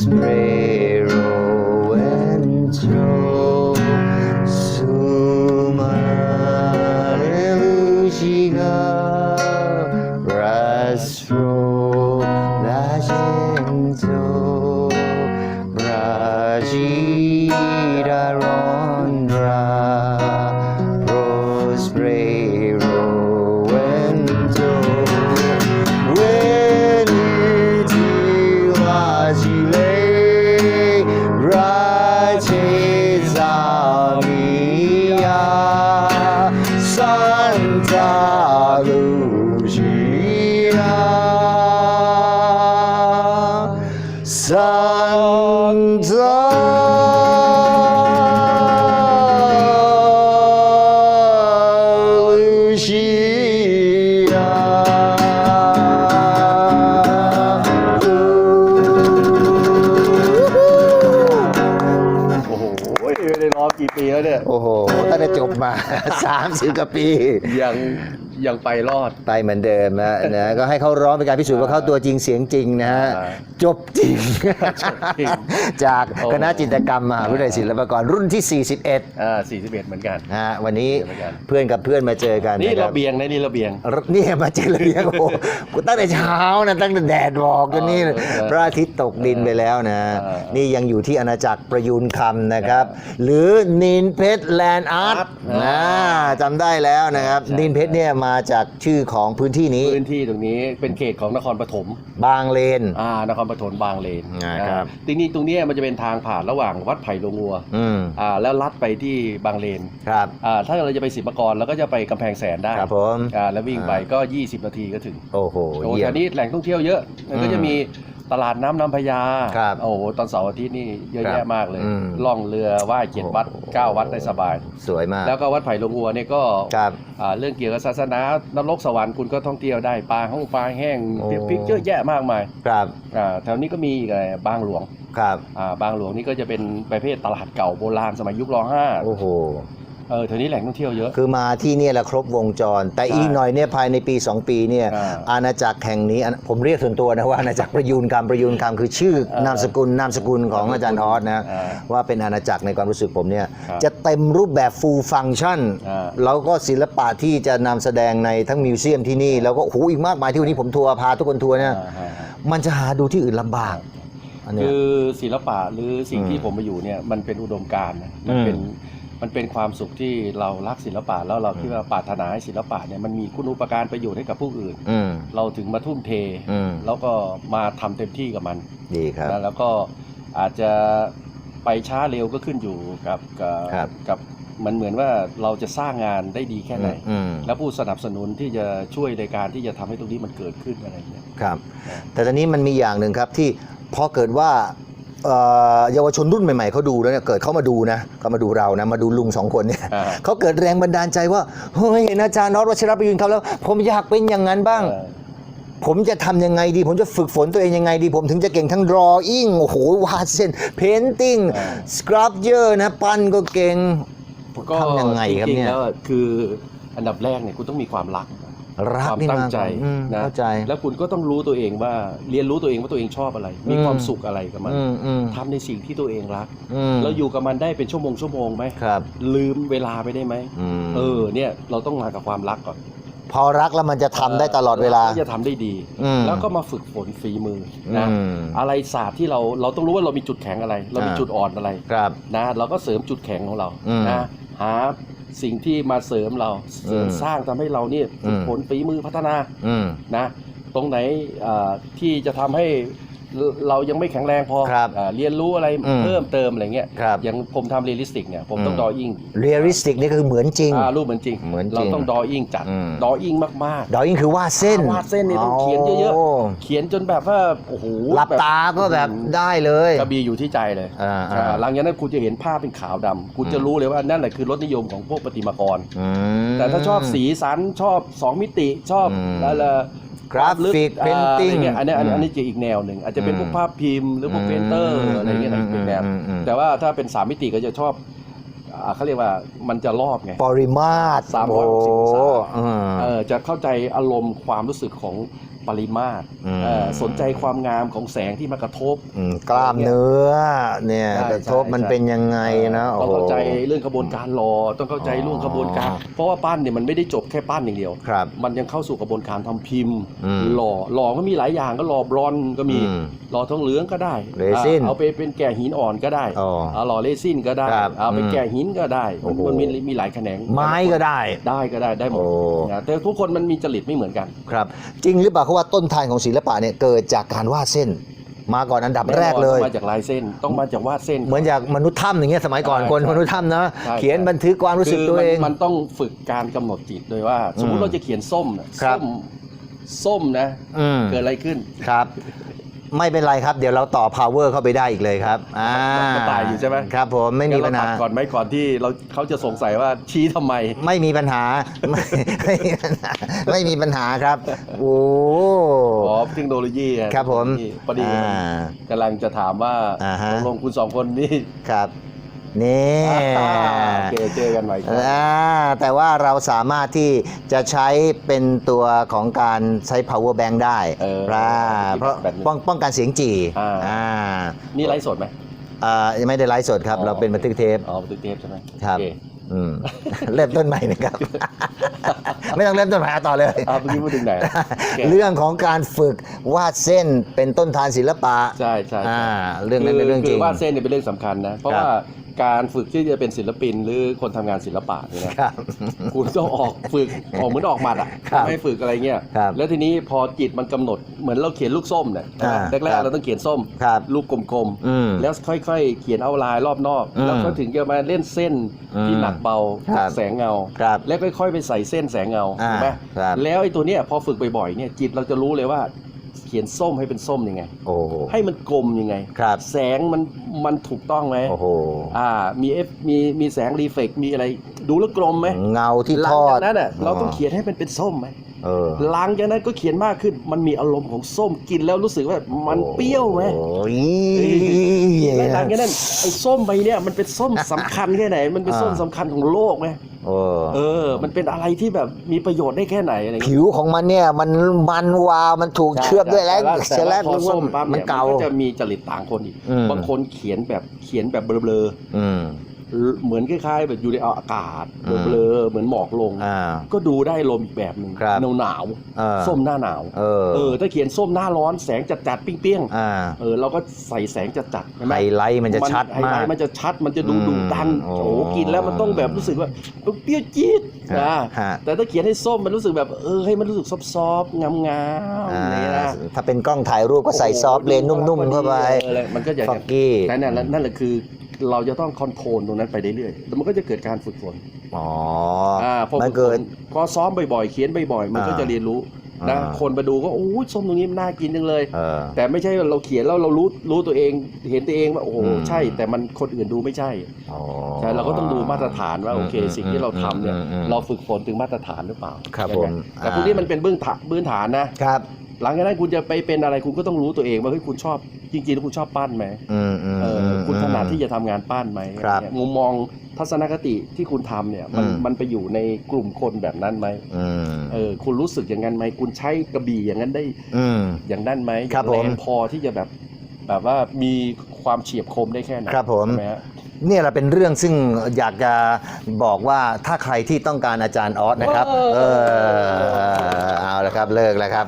สเมโรเวนโสามสิบกว่าปี ยัง ยังไปรอด ไปเหมือนเดิมนะนะก็ให้เขาร้องเป็นการพิสูจน์ว่าเขาตัวจริงเสียงจริงนะฮะใช่จบจริง จริงจากโอ้ คณะจิตรกรรมมหาวิทยาลัยศิลปากรรุ่นที่ 41อ่า41เหมือนกัน นะฮะวันนี้เหมือนกัน เพื่อนกับเพื่อนมาเจอกันนี่นะคระรับเบียงนะนี่ระเบียงนี่มาเจอระเบียงโอ้โหกูตั้งแต่เช้านะตั้งแต่แดดบอกจนนี่เออเออพระอาทิตย์ตกดินไปแล้วนะ เออ นี่ยังอยู่ที่อาณาจักรประยูนคำนะครับ หรือนินเพชรแลนด์อาร์ต Art นะจำได้แล้วนะครับใช่นินเพชรเนี่ยมาจากชื่อของพื้นที่นี้ พื้นที่ตรงนี้เป็นเขตของนครปฐมบางเลน อ่านครปฐมบางเลนอ่าครับอ่าทีนี้ตรงเนี้ยมันจะเป็นทางผ่านระหว่างวัดไผ่ลงงัวอืมอ่าแล้วลัดไปที่บางเลนครับ อ่าถ้าเราจะไปศิลปากรเราก็จะไปกำแพงแสนได้ครับผม อ่าแล้ววิ่งไปก็ 20 นาทีก็ถึงโอ้โหโอ้เยี่ยแถม วนี้แหล่งท่องเที่ยวเยอะมันก็อืมจะมี ตลาดน้ำน้ำพญาครับโอ้โหตอนเสาร์อาทิตย์นี่เยอะครับแยะมากเลย อืมล่องเรือไหว้เจ็ดวัดโอ้โห เก้าวัดได้สบาย สวยมากแล้วก็วัดไผ่ลงวัวเนี่ยก็ครับ อ่าเรื่องเกี่ยวกับศาสนานรกสวรรค์คุณก็ท่องเที่ยวได้ปลาห้องปลาแห้งโอ้เปียกพริกเยอะแยะมากมายครับอ่าแถวนี้ก็มีอีกอะไรบางหลวงครับอ่าบางหลวงนี่ก็จะเป็นประเภทตลาดเก่าโบราณสมัยยุครห้า โอ้โห เออแถวนี้แหล่งท่องเที่ยวเยอะ คือมาที่เนี่ยแหละครบวงจร แต่ใช่อีกหน่อยเนี่ยภายในปี 2 ปีเนี่ยอ่าอาณาจักรแห่งนี้อันผมเรียกส่วนตัวนะว่าอาณาจักรประยูนคำประยูนคำคือชื่อเออนามสกุลนามสกุลของอาจารย์ออสนะอ่าว่าเป็นอาณาจักรในความรู้สึกผมเนี่ยครับจะเต็มรูปแบบ full function อ่า แล้วก็ศิลปะที่จะนำแสดงในทั้งมิวเซียมที่นี่ แล้วก็โอ้โหอีกมากมายที่วันนี้ผมทัวร์พาทุกคนทัวร์เนี่ย อ่าฮะ มันจะหาดูที่อื่นลำบาก อันเนี้ย คือศิลปะหรือสิ่งอืมที่ผมมาอยู่เนี่ยมันเป็นอุดมการณ์นะมันเป็นมั นเป็นความสุขที่เรารักศิลปะแล้วเราคิดว่าปรารถนาให้ศิลปะเนี่ยมันมีคุณูปการประโยชน์ให้กับผู้อื่น อืม เราถึงมาทุ่มเท อืม แล้วก็มาทำเต็มที่กับมันดีครับ นะแล้วก็อาจจะไปช้าเร็วก็ขึ้นอยู่กับกับครับ กับมันเหมือนว่าเราจะสร้างงานได้ดีแค่ไหน อืมแล้วผู้สนับสนุนที่จะช่วยในการที่จะทำให้ตรงนี้มันเกิดขึ้นอะไรอย่างเงี้ย ครับ แต่ตอนนี้มันมีอย่างหนึ่งครับที่พอเกิดว่า เอ่อเยาวชนรุ่นใหม่ๆเขาดูแล้วเนี่ยเกิดเขามาดูนะเขามาดูเรานะมาดูลุงสองคนเนี่ยอ่า เขาเกิดแรงบันดาลใจว่าเฮ้ยเห็นอาจารย์น็อตวัชรประยุนเขาแล้ว ผมอยากเป็นอย่างนั้นบ้างเออผมจะทำยังไงดี ผมจะฝึกฝนตัวเองยังไงดี ผมถึงจะเก่งทั้ง drawing โอ้โหวาดเส้น painting อ่า sculpture นะปั้นก็เก่งก็ทำยังไงครับจริงเนี่ๆย แล้วคืออันดับแรกเนี่ยคุณต้องมีความรัก รักความนี่ตั้งมากใจอืมนะเข้าใจแล้วคุณก็ต้องรู้ตัวเองว่าเรียนรู้ตัวเองว่าตัวเองชอบอะไร มีอืมความสุขอะไรกับมันอืมอืมทำในสิ่งที่ตัวเองรัก อืมเราอยู่กับมันได้เป็นชั่วโมงชั่วโมงไหมครับลืมเวลาไปได้ไหมอืมเออเนี่ยเราต้องมากับความรักก่อนพอรักแล้วมันจะทำได้ตลอดเวลา ก็จะทำได้ดี อืม แล้วก็มาฝึกฝนฝีมือนะ อืม อะไรศาสตร์ที่เราเราต้องรู้ว่าเรามีจุดแข็งอะไร เรามีอ่า จุดอ่อนอะไรครับ นะเราก็เสริมจุดแข็งของเราอืม นะหา สิ่งที่มาเสริมเราเสริมอืมสร้างทำให้เราเนี่ยฝึกอืมฝนฝีมือพัฒนาอืม นะ ตรงไหนเอ่อที่จะทำให้ เราเรายังไม่แข็งแรงพอครับอ่าเรียนรู้อะไรอืมเพิ่มเติมอะไรเงี้ยครับ อย่างผมทำเรียลลิสติกเนี่ยผมต้องอืม ดออิ่งเรียลลิสติกนี่คือเหมือนจริง อ่ารูปเหมือนจริง เหมือนจริงเราต้องดออิ่งจัดอืม ดออิ่งมาก ดอยิ่งคือวาดเส้นวาดเส้นนี่ต้องเขียนเยอะๆๆเขียนจนแบบว่าโอ้โหหลับตาก็แบบได้เลย กระบีอยู่ที่ใจเลยอ่าอ่า อ่าหลังจากนั้นคุณจะเห็นภาพเป็นขาวดำคุณจะอืมรู้เลยว่านั่นแหละคือรสนิยมของพวกประติมากร อืม แต่ถ้าชอบสีสันชอบสองมิติชอบอืม อะไร กราฟิกอ่า painting อะไรเงี้ยอันนี้อันนี้อืมอันนี้จะอีกแนวหนึ่งอาจจะเป็นอืมพวกภาพพิมพ์หรือพวกเพนเตอร์อืมอะไรเงี้ยนะอืมเป็นแนวอืมอืมแต่ว่าถ้าเป็นสามมิติก็จะชอบอ่าเขาเรียกว่ามันจะรอบไงปริมาตร360องศาโอ้อืมเออจะเข้าใจอารมณ์ความรู้สึกของ ปริมาตรอืม เอ่อสนใจความงามของแสงที่มากระทบ อืมกล้ามเนื้อ เนี่ยใช่กระทบใช่มันเป็นยังไงนะต้องโอ้โห เข้าใจเรื่องกระบวนการรอต้องเข้าใจเรื่องกระบวนการ อ๋อ เพราะว่าปั้นเนี่ยมันไม่ได้จบแค่ปั้นอย่างเดียว ครับ มันยังเข้าสู่กระบวนการทำพิมพ์ อืมหล่อหล่อก็มีหลายอย่างก็หล่อบรอนซ์ก็มีอืมหล่อทองเหลืองก็ได้เรซินอ่าเอาไปเป็นแก่หินอ่อนก็ได้อ๋อเอาหล่อเรซินก็ได้ครับเอาไปอืมแก่หินก็ได้โอ้โห มันมีมีหลายแขนงไม้ก็ได้ ได้ก็ได้ได้หมดโอ้ นะแต่ทุกคนมันมีจริตไม่เหมือนกัน ครับ จริงหรือเปล่าเขาว่าต้นทานของศิลปะเนี่ยเกิดจากการวาดเส้น มาก่อนอันดับแรกเลย ต้องมาจากลายเส้นต้องมาจากวาดเส้น เหมือนจากมนุษย์ถ้ำอย่างเงี้ยสมัยก่อนใช่คนใช่มนุษย์ถ้ำนะใช่เขียนใช่บันทึกความรู้สึกตัวเองมันมันต้องฝึกการกำหนดจิตโดยว่า สมมอืติมเราจะเขียนส้มน่ะครับส้มส้มนะอืมเกิดอะไรขึ้นครับ ไม่เป็นไรครับ เดี๋ยวเราต่อ power เข้าไปได้อีกเลยครับอ่ามันตายอยู่ใช่ไหมครับผมไม่มีปัญหา เดี๋ยวเรตัดก่อนไหมก่อนที่เราเขาจะสงสัยว่าชี้ทำไม ไม่มีปัญหาไม่ไม่มีปัญหา ไม่มีปัญหาครับ โอ้ อ๋อเทคโนโลยีอะครับผมเทคโนโลยีพอดีอ่ากำลังจะถามว่าอ่าฮะ ตกลงคุณสองคนนี่ ครับ นี่โอเคเจอกันใหม่ครับ อ่าแต่ว่าเราสามารถที่จะใช้เป็นตัวของการใช้ power bank ได้เอออ่าเพราะแบบนี้ป้องป้องกันเสียงจี่อ่า อ่านี่ไลฟ์สดไหม อ่ายังไม่ได้ไลฟ์สดครับ อ๋อ เราเป็นบันทึกเทป อ๋อบันทึกเทปใช่ไหมครับ โอเคอืม เริ่มต้นใหม่นะครับ ไม่ต้องเริ่มต้นใหม่เอาต่อเลย อ่าเมื่อกี้พูดถึงไหนโอเคเรื่องของการฝึกวาดเส้นเป็นต้นทานศิลปะใช่ใช่ใช่อ่าเรื่องนั้นเป็นเรื่องจริง คือวาดเส้นเนี่ยเป็นเรื่องสำคัญนะ เพราะครับว่า การฝึกที่จะเป็นศิลปินหรือคนทำงานศิลปะเนี่ยนะ ครับ คุณต้องออกฝึกออกเหมือนออกหมัดอะครับไม่ฝึกอะไรเงี้ย ครับแล้วทีนี้พอจิตมันกำหนดเหมือนเราเขียนลูกส้มเนี่ยอ่าแรกครับๆเราต้องเขียนส้ม ครับ ลูกกลมอืม ๆ แล้วค่อยๆ เขียนเอาลายรอบนอก อืมแล้วก็ถึงจะมาเล่นเส้นที่อืมหนักเบาครับ แสงเงา ครับ แล้วค่อยๆ ไปใส่เส้นแสงเงาอ่าถูกไหมครับแล้วไอ้ตัวเนี้ยพอฝึกบ่อยๆเนี่ยจิตเราจะรู้เลยว่าเขียนส้มให้เป็นส้มยังไง โอ้โหให้มันกลมยังไง ครับแสงมันมันถูกต้องไหมโอ้โหอ่ามีเอฟมีมีแสงรีเฟกมีอะไร ดูแล้วกลมไหมเงาที่หลัทงอจาดกนั้นอะเราต้องเขียนให้มันเป็นส้มไหมเออหลังจากนั้นก็เขียนมากขึ้นมันมีอารมณ์ของส้มกินแล้วรู้สึกว่ามันเปรี้ยวไหม โอ้ย และหลังจากนั้นไอ้ส้มใบเนี้ยมันเป็นส้มสำคัญแค่ไหน มันเป็นส้มอ่า สำคัญของโลกไหม เออ เออ มันเป็นอะไรที่แบบมีประโยชน์ได้แค่ไหนอะไรเงี้ยผิวของมันเนี่ย มันมันวาวมันถูกเชือบด้วยแล้วแต่เสร็จแล้วพอส้มปั๊บมันเนี่ยมันเก่า ก็จะมีจริตต่างคนอีก อืม บางคนเขียนแบบเขียนแบบเบลอๆอืม เหมือนคล้ายๆแบบอยู่ในอากาศอืมเบลอๆเหมือนหมอกลง อ่า ก็ดูได้ลมณ์อีกแบบหนึ่งครับหนาวหนาวเออ ส้มหน้าหนาวเออเออถ้าเขียนส้มหน้าร้อนแสงจัดจัดๆเปรี้ยงอ่าๆเออเราก็ใส่แสงจัดจัดๆใช่ไหไฮมไลท์มันจะชัดไฮไลมากท์มันจะชัดมันจะดูอืมดุดันโอ้โอ้โหกินแล้วมันต้องแบบรู้สึกว่าเปรี้ยวจี๊ดฮะนะฮะ แต่ถ้าเขียนให้ส้มมันรู้สึกแบบเออให้มันรู้สึกซอฟๆงามๆอ่าอะไรนะถ้าเป็นกล้องถ่ายรูปก็ใส่ซอฟต์เลนนุ่มๆเข้าไปออมันก็อยากฟอจะกกี้ นั่นแหละนั่นแหละคือ เราจะต้องคอนโทรลตรงนั้นไปเรื่อยๆแล้วมันก็จะเกิดการฝึกฝนอ๋ออ่าพอมันฝึกเกิฝดนพอซ้อมบ่อยๆ เขียนบ่อยๆ มันก็อ่าจะเรียนรู้นะอ่า คนมาดูก็โอ้ยส้มตรงนี้มันน่ากินจังเลย เออ แต่ไม่ใช่ว่าเราเขียนแล้วเรารู้รู้ตัวเองเห็นตัวเองว่าโอ้โหอืม ใช่ แต่มันคนอื่นดูไม่ใช่อ๋อ ใช่เราก็ต้องดูมาตรฐานว่าโอเค อืมสิ่งที่เราทำเนี่ยอืมอืม เราฝึกฝนถึงมาตรฐานหรือเปล่าครับใช่ไหผมแต่อ่าพวกนี้มันเป็นเบื้องฐานพื้นฐานนะ ครับ หลังจากนั้นคุณจะไปเป็นอะไรคุณก็ต้องรู้ตัวเองว่าเฮ้ยคุณชอบ จริงๆแล้วคุณชอบปั้นไหมอืมอืมเอออืมคุณถนัดที่จะทำงานปั้นไหมครับเนี่ยมุมมองทัศนคติที่คุณทำเนี่ยมันอืม มันไปอยู่ในกลุ่มคนแบบนั้นไหมอืมเออคุณรู้สึกอย่างนั้นไหมคุณใช้กระบี่อย่างนั้นได้อืม อย่างนั้นไหมครับอย่างแงผมพอที่จะแบบแบบว่ามีความเฉียบคมได้แค่ไหนครับผม ใช่ไหฮะ เนี่ยแหละเป็นเรื่องซึ่งอยากจะบอกว่าถ้าใครที่ต้องการอาจารย์ออสนะครับ เออ เอาละครับเลิกแล้วครับ